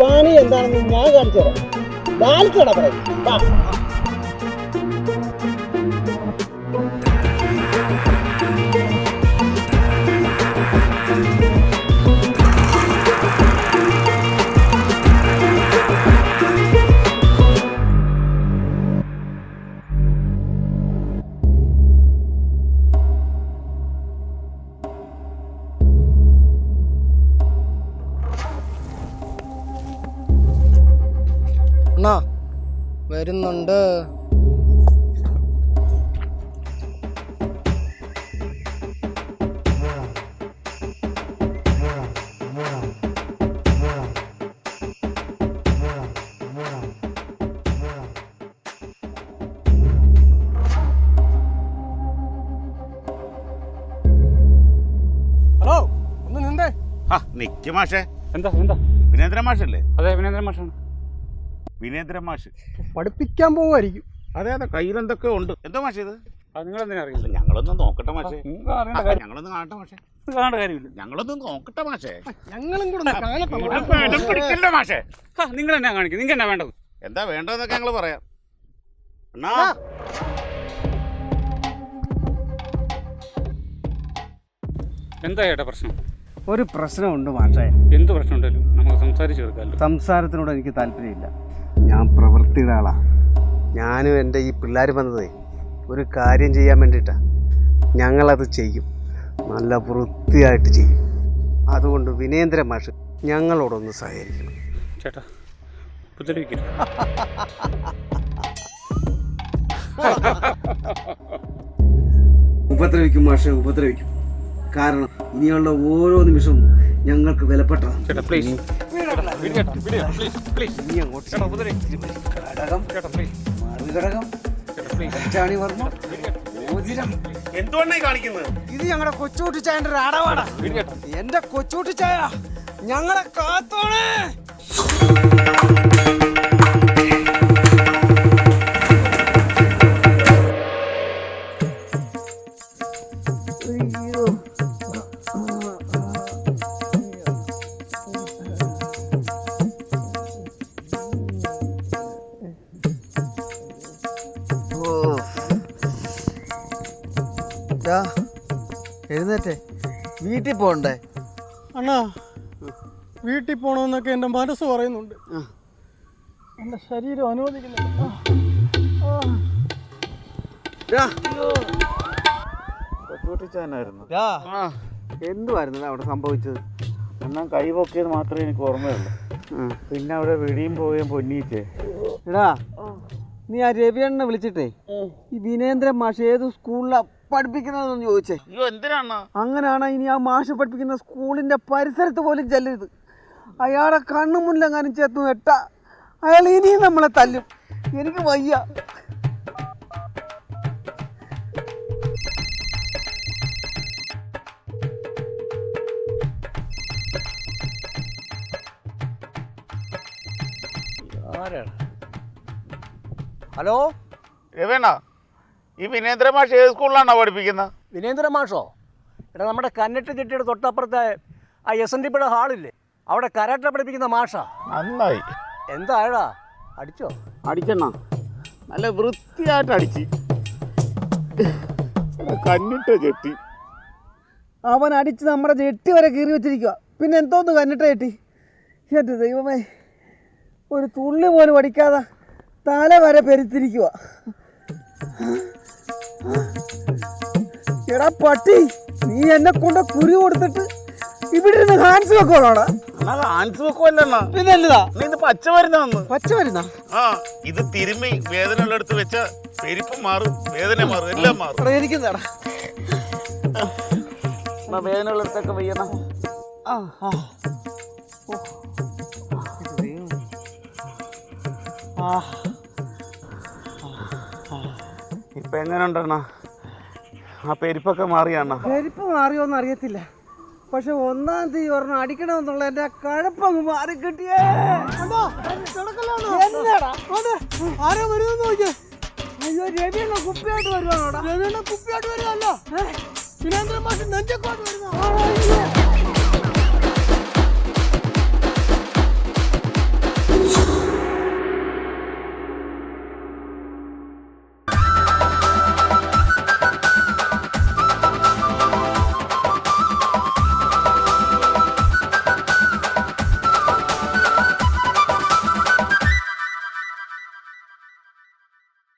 പണി എന്താണെന്ന് ഞാൻ കാണിച്ചു തരാം. നാലിക്കട പറയും അണ്ണാ വരുന്നുണ്ട്. ഹലോ ഒന്ന് നിന്നേ. ആ നിക്ക് മാഷേ. എന്താ എന്താ? വിനേന്ദ്ര മാഷല്ലേ? അതെ വിനേന്ദ്ര മാഷാണ്. വിനേന്ദ്ര മാഷ്. പഠിപ്പിക്കാൻ പോവായിരിക്കും അതെ അതെ കയ്യിൽ എന്തൊക്കെ ഉണ്ട്? എന്തോ മാഷേ ഇത്? അത് നിങ്ങൾ എന്തിനാ അറിയില്ല ഞങ്ങളൊന്ന് നോക്കട്ടെ മാഷേ. ഞങ്ങളൊന്ന് കാണട്ടെ മാഷേ. കാണേണ്ട കാര്യമില്ല. ഞങ്ങളൊന്ന് നോക്കട്ടെ മാഷേ. ഞങ്ങളും കൂടെ മാഷേ. ആ, നിങ്ങൾ എന്നാ കാണിക്കും നിങ്ങൾക്ക് എന്നാ വേണ്ടത്? എന്താ വേണ്ടതെന്നൊക്കെ ഞങ്ങൾ പറയാം. അണ്ണാ. എന്താ ചേട്ടാ പ്രശ്നം? ഒരു പ്രശ്നമുണ്ട് മാഷേ. എന്ത് പ്രശ്നം ഉണ്ടല്ലോ നമുക്ക് സംസാരിച്ച് തീർക്കാമല്ലോ. സംസാരത്തിനോട് എനിക്ക് താല്പര്യമില്ല. ഞാൻ പ്രവൃത്തിയുടെ ആളാണ് ഞാനും എന്റെ ഈ പിള്ളേർ വന്നതേ ഒരു കാര്യം ചെയ്യാൻ വേണ്ടിയിട്ടാണ് ഞങ്ങളത് ചെയ്യും. നല്ല വൃത്തിയായിട്ട് ചെയ്യും. അതുകൊണ്ട് വിനേന്ദ്ര മാഷ് ഞങ്ങളോടൊന്ന് സഹകരിക്കണം. ചേട്ടാ ഉപദ്രവിക്കും മാഷെ ഉപദ്രവിക്കും. കാരണം ഇനിയുള്ള ഓരോ നിമിഷവും ഞങ്ങൾക്ക് വിലപ്പെട്ടതാണ്. ചേട്ടാ പ്ലീസ് ചേട്ടാ പ്ലീസ് പ്ലീസ് അങ്ങോട്ട് ചേട്ടാ ഉപദ്രവിക്കരുത് ഘടകം. ചേട്ടാ പ്ലീസ് മറുഘടകം ചേട്ടാ പ്ലീസ് ചാണി വർമ്മ. മോതിരം. എന്തുകൊണ്ടാ ഈ കാണിക്കുന്നത്? ഇത് ഞങ്ങളുടെ കൊച്ചുകുട്ടി ചായന്റെ ഒരു അടവാടാ എന്റെ കൊച്ചുകുട്ടി ചായ ഞങ്ങളെ കാത്തോണേ. എഴുന്നേറ്റേ. വീട്ടിൽ പോണ്ടേ? അണ്ണാ വീട്ടിൽ പോണമെന്നൊക്കെ എന്റെ മനസ്സ് പറയുന്നുണ്ട്. എന്റെ ശരീരം അനുവദിക്കുന്നുണ്ട്. കൊച്ചുകുട്ടിച്ചാനായിരുന്നു എന്തുവായിരുന്നു അവിടെ സംഭവിച്ചത്? എന്നാ കൈ പൊക്കിയത് മാത്രമേ എനിക്ക് ഓർമ്മയുള്ളൂ. പിന്നെ അവിടെ വെടിയും പോവുകയും പൊന്നീച്ചേ. എടാ നീ ആ രവിയണ്ണനെ വിളിച്ചിട്ടേ. ഈ വിനേന്ദ്രൻ മാഷ് ഏത് സ്കൂളിലാ പഠിപ്പിക്കുന്നതെന്ന് ചോദിച്ചേ. അയ്യോ എന്തിനാണ്? അങ്ങനെയാണ് ഇനി ആ മാഷ് പഠിപ്പിക്കുന്ന സ്കൂളിന്റെ പരിസരത്ത് പോലും ചെല്ലരുത്. അയാളെ കണ്ണു മുന്നിലെങ്ങാനും ചേർത്ത് വെട്ട. അയാൾ ഇനിയും നമ്മളെ തല്ലും. എനിക്ക് വയ്യ. ഹലോ? രവേണ? ഈ വിനേന്ദ്ര മാഷ് ഏത് സ്കൂളിലാണോ പഠിപ്പിക്കുന്നത്? വിനേന്ദ്ര മാഷോ? എടാ നമ്മുടെ കന്നട്ട് ചെട്ടിയുടെ തൊട്ടപ്പുറത്തെ ആ എസ് എൻ ഡി പിയുടെ ഹാളില്ലേ? അവിടെ കരാട്ട പഠിപ്പിക്കുന്ന മാഷാ? നന്നായി. എന്തായടാ? അടിച്ചോ? അടിക്കണ്ണ നല്ല വൃത്തിയായിട്ട് അടിച്ച്. കന്നിട്ട ചെട്ടി അവൻ അടിച്ച് നമ്മുടെ ചെട്ടി വരെ കീറി വെച്ചിരിക്കുക പിന്നെ എന്തോന്ന് കന്നിട്ട ചെട്ടി എന്റെ ദൈവമേ. ഒരു തുള്ളി പോലും അടിക്കാതെ തല വരെ പെരുത്തിരിക്കുക എടാ പട്ടി നീ എന്നെ കൊണ്ട് കുരു കൊടുത്തിട്ട് ഇവിടെ ഇരുന്ന് ഹാൻസ് വെക്കോളാടാ പിന്നെ നീ ഇത് പച്ച മരുന്നാന്ന്. പച്ച വരുന്ന ആ ഇത് തിരുമ്മി വേദന ഉള്ളിടത്ത് വെച്ച പെരുപ്പ് മാറും വേദന മാറും എല്ലാം മാറും. വേദന ഉള്ളിടത്തൊക്കെ വയ്യണ ആ. ആ. ഇപ്പൊ എങ്ങനെ ഉണ്ടെണ്ണ ആ പെരുപ്പൊക്കെ മാറിയാണ പെരുപ്പ് മാറിയോന്ന് അറിയത്തില്ല. പക്ഷെ ഒന്നാം തീയതി ഒരെണ്ണം അടിക്കണമെന്നുള്ള എന്റെ കഴപ്പങ്ങ് മാറി കിട്ടിയേ. ആരാ നോക്കിയേ. അയ്യോ രവിയുള്ള കുപ്പിയായിട്ട് വരുവാണോടാ? രവീണ കുപ്പിയായിട്ട് വരുവല്ലോ സുരേന്ദ്രൻ മാഷ് നെഞ്ചക്കോട്ട് വരുന്ന